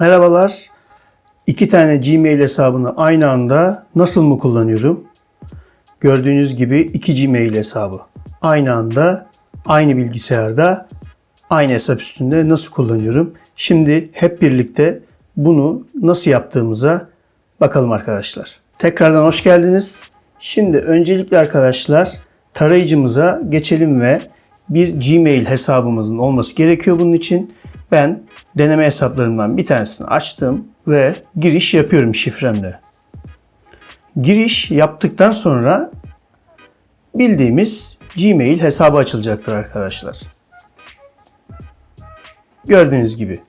Merhabalar. İki tane Gmail hesabını aynı anda nasıl mı kullanıyorum? Gördüğünüz gibi iki Gmail hesabı. Aynı anda, aynı bilgisayarda, aynı hesap üstünde nasıl kullanıyorum? Şimdi hep birlikte bunu nasıl yaptığımıza bakalım arkadaşlar. Tekrardan hoş geldiniz. Şimdi öncelikle arkadaşlar tarayıcımıza geçelim ve bir Gmail hesabımızın olması gerekiyor bunun için. Ben deneme hesaplarımdan bir tanesini açtım ve giriş yapıyorum şifremle. Giriş yaptıktan sonra bildiğimiz Gmail hesabı açılacaktır arkadaşlar. Gördüğünüz gibi.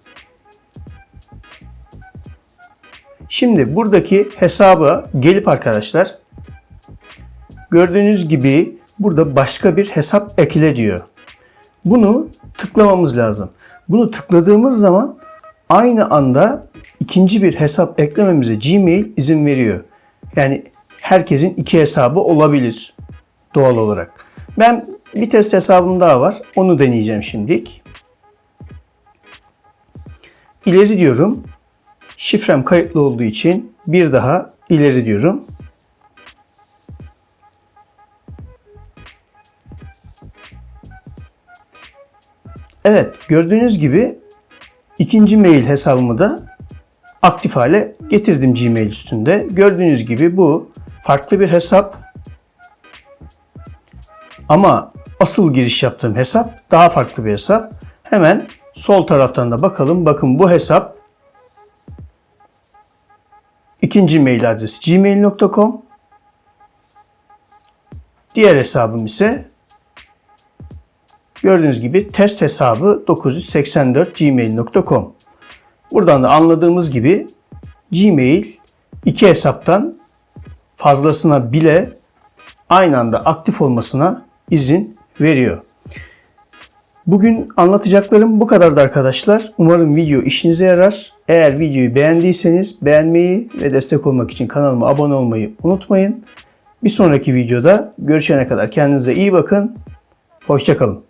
Şimdi buradaki hesaba gelip arkadaşlar gördüğünüz gibi burada başka bir hesap ekle diyor. Bunu tıklamamız lazım. Bunu tıkladığımız zaman aynı anda ikinci bir hesap eklememize Gmail izin veriyor. Yani herkesin iki hesabı olabilir doğal olarak. Ben bir test hesabım daha var. Onu deneyeceğim şimdilik. İleri diyorum. Şifrem kayıtlı olduğu için bir daha ileri diyorum. Evet gördüğünüz gibi ikinci mail hesabımı da aktif hale getirdim Gmail üstünde. Gördüğünüz gibi bu farklı bir hesap. Ama asıl giriş yaptığım hesap daha farklı bir hesap. Hemen sol taraftan da bakalım. Bakın bu hesap ikinci mail adresi gmail.com. Diğer hesabım ise Gördüğünüz gibi test hesabı 984 gmail.com. Buradan da anladığımız gibi Gmail iki hesaptan fazlasına bile aynı anda aktif olmasına izin veriyor. Bugün anlatacaklarım bu kadardı arkadaşlar. Umarım video işinize yarar. Eğer videoyu beğendiyseniz beğenmeyi ve destek olmak için kanalıma abone olmayı unutmayın. Bir sonraki videoda görüşene kadar kendinize iyi bakın. Hoşçakalın.